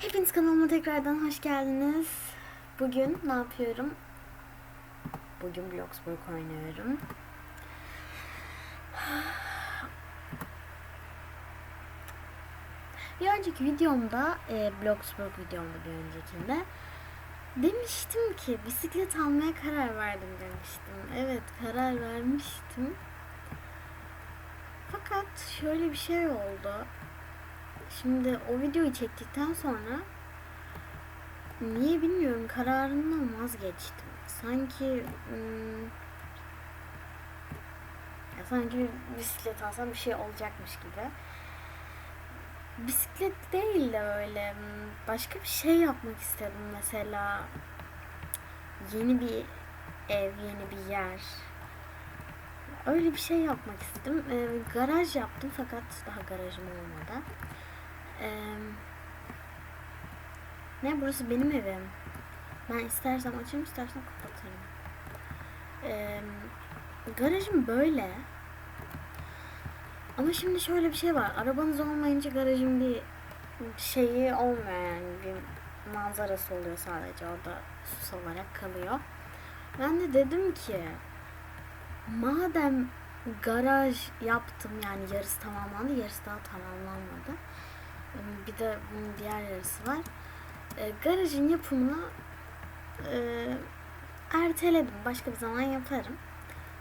Hepiniz kanalıma tekrardan hoş geldiniz. Bugün ne yapıyorum? Bugün Bloxburg oynuyorum. Bir önceki videomda, e, Bloxburg videomda bir öncekinde demiştim ki bisiklet almaya karar verdim demiştim. Evet karar vermiştim. Fakat şöyle bir şey oldu. Şimdi o videoyu çektikten sonra niye bilmiyorum kararımdan vazgeçtim. Sanki hmm, ya sanki bisiklet alsam bir şey olacakmış gibi. Bisiklet değil de öyle hmm, başka bir şey yapmak istedim mesela. Yeni bir ev, yeni bir yer. Öyle bir şey yapmak istedim. Ee, garaj yaptım fakat daha garajım olmadı. Ee, ne burası benim evim. Ben istersem açarım istersem kapatırım. Ee, garajım böyle. Ama şimdi şöyle bir şey var. Arabanız olmayınca garajın bir şeyi olmuyor yani. Bir manzarası oluyor sadece. Orada sus olarak kalıyor. Ben de dedim ki madem garaj yaptım yani yarısı tamamlandı yarısı daha tamamlanmadı. Bir de bunun diğer yarısı var. E, garajın yapımını e, erteledim. Başka bir zaman yaparım.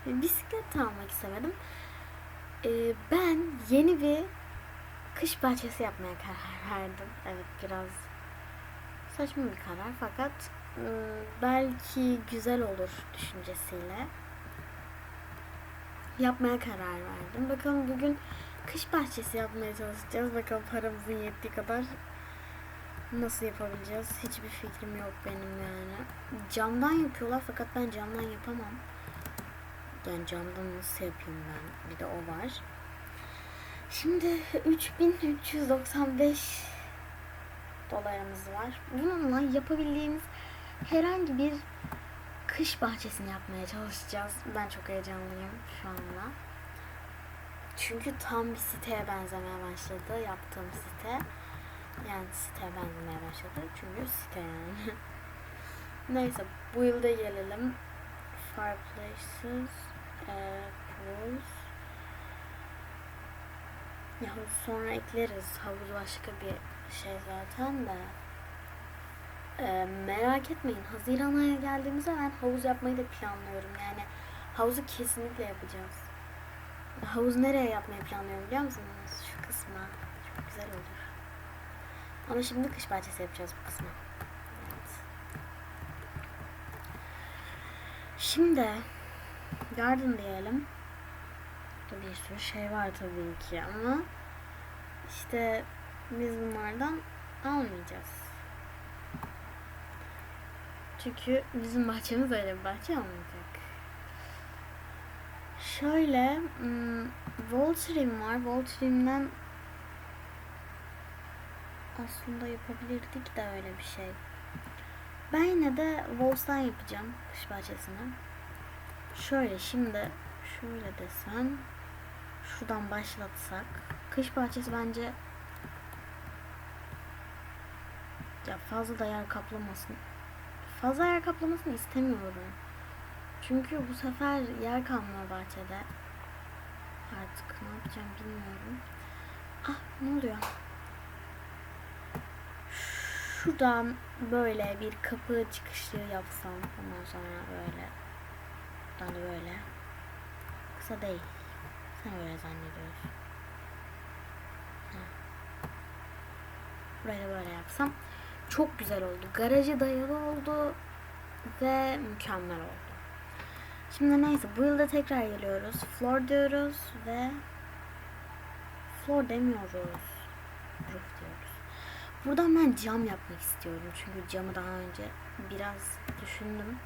E, bisiklet almak istemedim. E, ben yeni bir kış bahçesi yapmaya karar verdim. Evet biraz saçma bir karar fakat e, belki güzel olur düşüncesiyle yapmaya karar verdim. Bakalım bugün kış bahçesi yapmaya çalışacağız. Bakalım paramızın yettiği kadar nasıl yapabileceğiz? Hiçbir fikrim yok benim yani. Camdan yapıyorlar fakat ben camdan yapamam. Yani camdan nasıl yapayım ben? Bir de o var. Şimdi 3395 dolarımız var. Bununla yapabildiğimiz herhangi bir kış bahçesini yapmaya çalışacağız. Ben çok heyecanlıyım şu anda. Çünkü tam bir siteye benzemeye başladı yaptığım site. Yani siteye benzemeye başladı. Çünkü site yani. Neyse bu yılda gelelim. Fireplaces, e. Ya sonra ekleriz. Havuz başka bir şey zaten de. Ee, merak etmeyin. Haziran ayına geldiğimizde ben havuz yapmayı da planlıyorum. Yani havuzu kesinlikle yapacağız. Havuz nereye yapmayı planlıyorum biliyor musunuz? Şu kısma. Çok güzel olur. Ama şimdi kış bahçesi yapacağız bu kısma. Evet. Şimdi garden diyelim. Bir sürü şey var tabii ki ama işte biz bunlardan almayacağız. Çünkü bizim bahçemiz öyle bir bahçe olmayacak. Şöyle hmm, Voltrim var. Voltrim'den aslında yapabilirdik de öyle bir şey. Ben yine de Vols'tan yapacağım kış bahçesini. Şöyle şimdi şöyle desem şuradan başlatsak kış bahçesi bence ya fazla da yer kaplamasın fazla yer kaplamasını istemiyorum. Çünkü bu sefer yer kalmıyor bahçede. Artık ne yapacağım bilmiyorum. Ah ne oluyor? Şuradan böyle bir kapı çıkışlı yapsam. Ondan sonra böyle. Buradan da böyle. Kısa değil. Sen öyle zannediyorsun. Burayı böyle yapsam çok güzel oldu. Garaja dayalı oldu ve mükemmel oldu. Şimdi neyse bu yılda tekrar geliyoruz. Floor diyoruz ve floor demiyoruz. Roof diyoruz. Buradan ben cam yapmak istiyorum. Çünkü camı daha önce biraz düşündüm.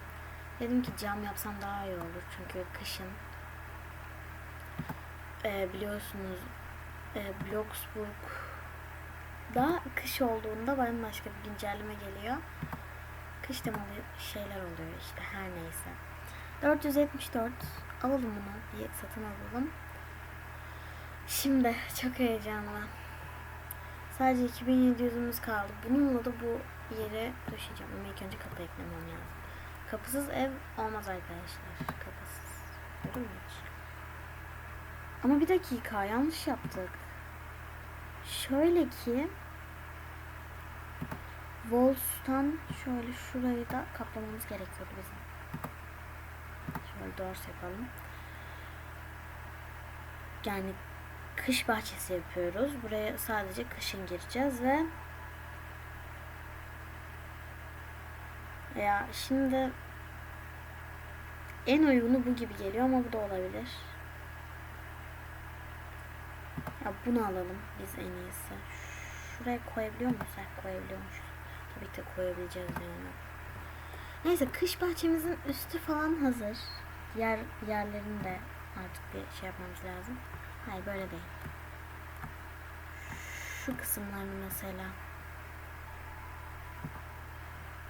Dedim ki cam yapsam daha iyi olur. Çünkü kışın e, biliyorsunuz e, Bloxburg da kış olduğunda bambaşka bir güncelleme geliyor. Kış temalı şeyler oluyor işte her neyse. 474 alalım bunu bir satın alalım. Şimdi çok heyecanlı. Sadece 2700'ümüz kaldı. Bununla da bu yere döşeyeceğim. Ama ilk önce kapı eklemem lazım. Kapısız ev olmaz arkadaşlar. Kapısız. Olur mu hiç? Ama bir dakika yanlış yaptık. Şöyle ki Walls'tan şöyle şurayı da kaplamamız gerekiyordu bizim. Şöyle doors yapalım. Yani kış bahçesi yapıyoruz. Buraya sadece kışın gireceğiz ve ya şimdi en uygunu bu gibi geliyor ama bu da olabilir. Ya bunu alalım biz en iyisi. Şuraya koyabiliyor muyuz? Ha, koyabiliyormuşuz. Tabii ki de koyabileceğiz yani. Neyse kış bahçemizin üstü falan hazır. Yer yerlerini de artık bir şey yapmamız lazım. Hayır böyle değil. Şu kısımlarını mesela.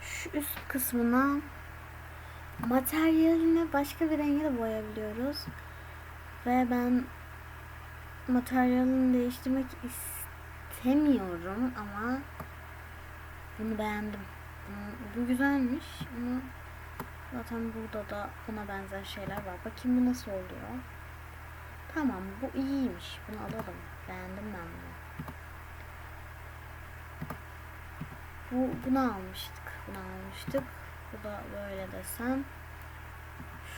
Şu üst kısmına materyalini başka bir renge de boyayabiliyoruz. Ve ben materyalini değiştirmek istemiyorum ama bunu beğendim. Bu güzelmiş ama zaten burada da buna benzer şeyler var. Bakayım bu nasıl oluyor. Tamam bu iyiymiş. Bunu alalım. Beğendim ben bunu. Bu, bunu almıştık. Bunu almıştık. Bu da böyle desem.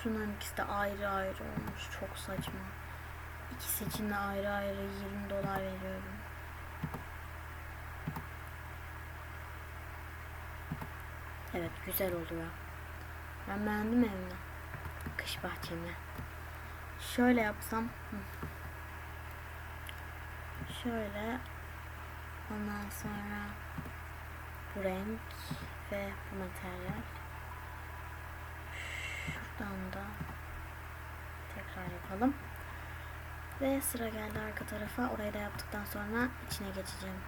Şunların ikisi de ayrı ayrı olmuş. Çok saçma. İkisi için de ayrı ayrı 20 dolar veriyorum. Evet güzel oluyor. Ben beğendim evimi. Kış bahçemi. Şöyle yapsam. Şöyle. Ondan sonra bu renk ve bu materyal. Şuradan da tekrar yapalım. Ve sıra geldi arka tarafa. Orayı da yaptıktan sonra içine geçeceğim.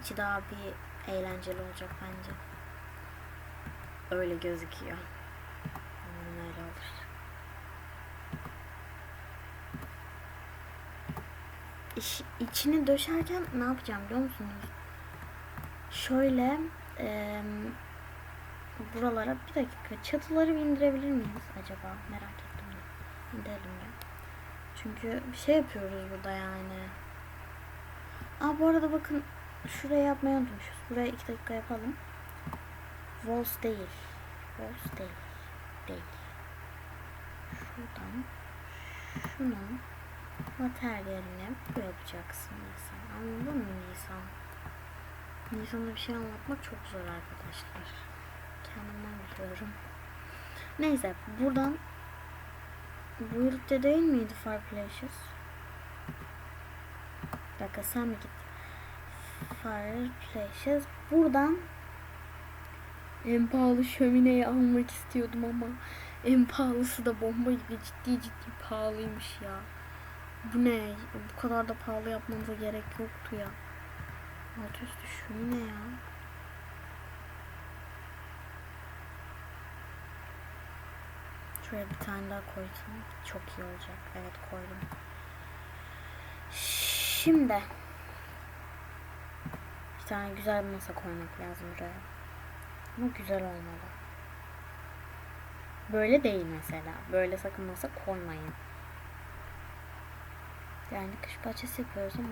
İçi daha bir eğlenceli olacak bence. Öyle gözüküyor. Umarım öyle olur. İş, içini döşerken ne yapacağım biliyor musunuz? Şöyle eee, buralara bir dakika çatıları indirebilir miyiz acaba? Merak ettim de. İndirelim ya. Çünkü bir şey yapıyoruz burada yani. Aa bu arada bakın şuraya yapmayı unutmuşuz. Buraya iki dakika yapalım. Walls değil. Walls değil. Değil. Şuradan şunun materyalini bu yapacaksın mesela. Anladın mı Nisan? Nisan'a bir şey anlatmak çok zor arkadaşlar. Kendimden biliyorum. Neyse buradan Build'de değil miydi Fireplaces? Bir dakika sen mi git? Fireplaces. Buradan en pahalı şömineyi almak istiyordum ama en pahalısı da bomba gibi ciddi ciddi pahalıymış ya. Bu ne? Bu kadar da pahalı yapmamıza gerek yoktu ya. Alt üstü şömine ya. Şuraya bir tane daha koysam çok iyi olacak. Evet koydum. Şimdi bir tane güzel bir masa koymak lazım buraya. Ama güzel olmalı. Böyle değil mesela. Böyle sakın masa koymayın. Yani kış bahçesi yapıyoruz ama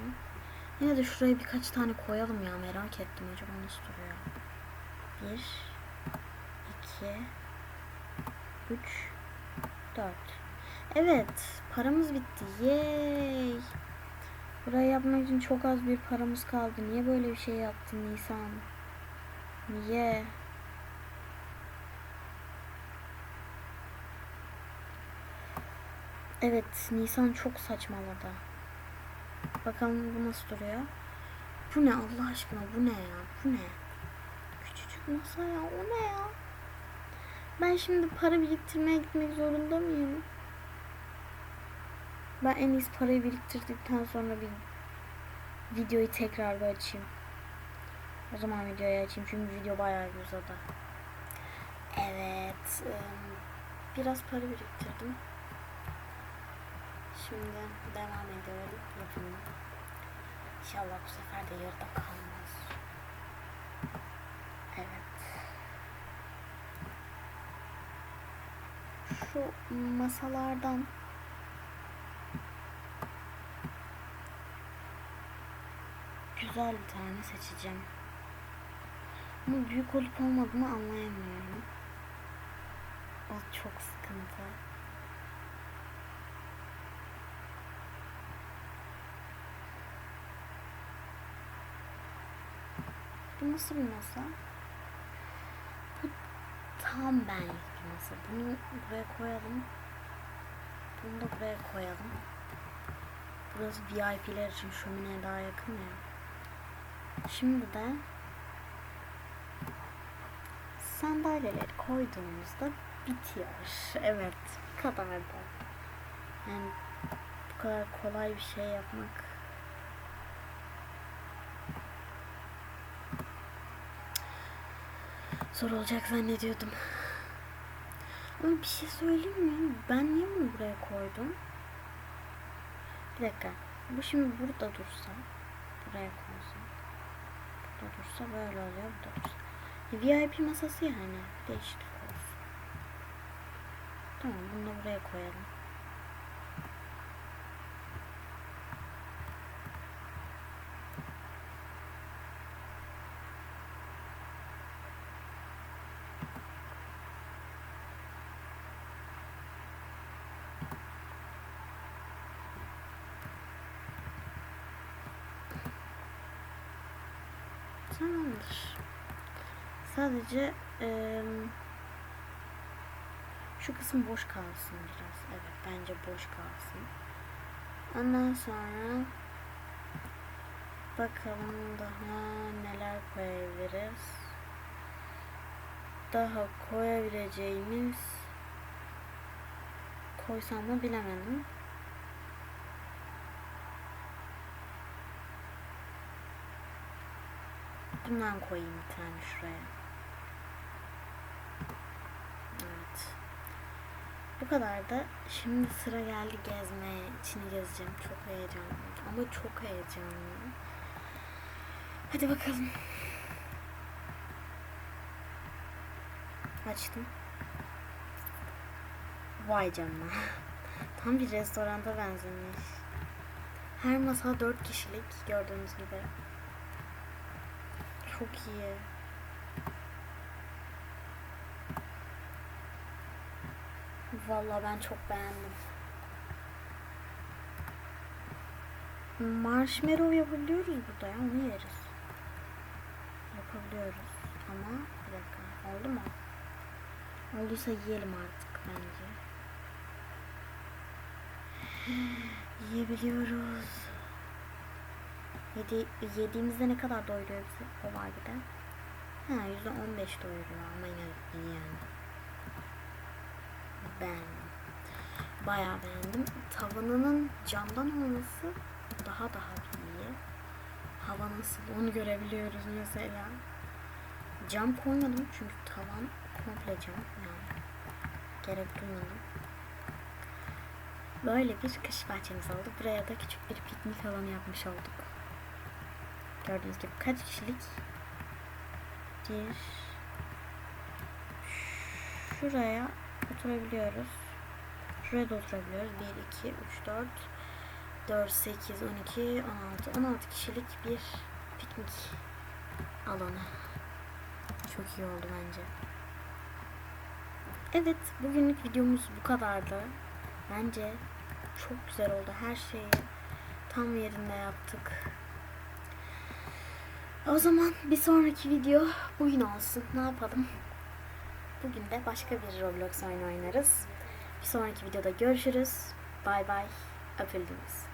yine de şuraya birkaç tane koyalım ya merak ettim acaba nasıl duruyor. Bir, iki, üç, 4. Evet, paramız bitti. Yay! Burayı yapmak için çok az bir paramız kaldı. Niye böyle bir şey yaptın Nisan? Niye? Evet, Nisan çok saçmaladı. Bakalım bu nasıl duruyor. Bu ne Allah aşkına? Bu ne ya? Bu ne? Küçücük masa ya. O ne ya? Ben şimdi para biriktirmeye gitmek zorunda mıyım? Ben en iyisi parayı biriktirdikten sonra bir videoyu tekrar bir açayım. O zaman videoyu açayım çünkü video bayağı uzadı. Evet. ım, Biraz para biriktirdim. Şimdi devam ediyorum yapımına. İnşallah bu sefer de yarıda kalmaz. Evet. Şu masalardan güzel bir tane seçeceğim. Ama büyük olup olmadığını anlayamıyorum. O çok sıkıntı. Bu nasıl bir masa? Bu tam benlik bir masa. Bunu buraya koyalım. Bunu da buraya koyalım. Burası VIP'ler için şömineye daha yakın ya. Şimdi de sandalyeleri koyduğumuzda bitiyor. Evet, bu kadar da. Yani bu kadar kolay bir şey yapmak zor olacak zannediyordum. Ama bir şey söyleyeyim mi? Ben niye bunu buraya koydum? Bir dakika. Bu şimdi burada dursa, buraya koysam. Burada dursa böyle oluyor, burada dursa. VIP masası yani. Değişiklik olsun. Tamam bunu da buraya koyalım. Tamamdır. Sadece eee, şu kısım boş kalsın biraz. Evet bence boş kalsın. Ondan sonra bakalım daha neler koyabiliriz. Daha koyabileceğimiz koysam mı bilemedim. Bundan koyayım bir tane şuraya. Evet. Bu kadar da şimdi sıra geldi gezmeye. İçini gezeceğim. Çok heyecanlıyım. Ama çok heyecanlıyım. Hadi bakalım. Açtım. Vay canına. Tam bir restoranta benzemiş. Her masa 4 kişilik gördüğünüz gibi. Çok iyi. Vallahi ben çok beğendim. Marshmallow yapabiliyoruz burada ya onu yeriz. Yapabiliyoruz ama bir dakika oldu mu? Olduysa yiyelim artık bence. Yiyebiliyoruz. Yedi, yediğimizde ne kadar doyuruyor bizi o var bir de. Ha yüzde on beş doyuruyor ama yine iyi yani. Ben bayağı beğendim. Tavanının camdan olması daha daha iyi. Hava nasıl onu görebiliyoruz mesela. Cam koymadım çünkü tavan komple cam yani. Gerek duymadım. Böyle bir kış bahçemiz oldu. Buraya da küçük bir piknik alanı yapmış olduk. Gördüğünüz gibi kaç kişilik? Bir şuraya oturabiliyoruz. Şuraya da oturabiliyoruz. 1, 2, 3, 4 4, 8, 12, 16 16 kişilik bir piknik alanı. Çok iyi oldu bence. Evet, bugünlük videomuz bu kadardı. Bence çok güzel oldu. Her şeyi tam yerinde yaptık. O zaman bir sonraki video bugün olsun. Ne yapalım? Bugün de başka bir Roblox oyunu oynarız. Bir sonraki videoda görüşürüz. Bay bay. Öpüldünüz.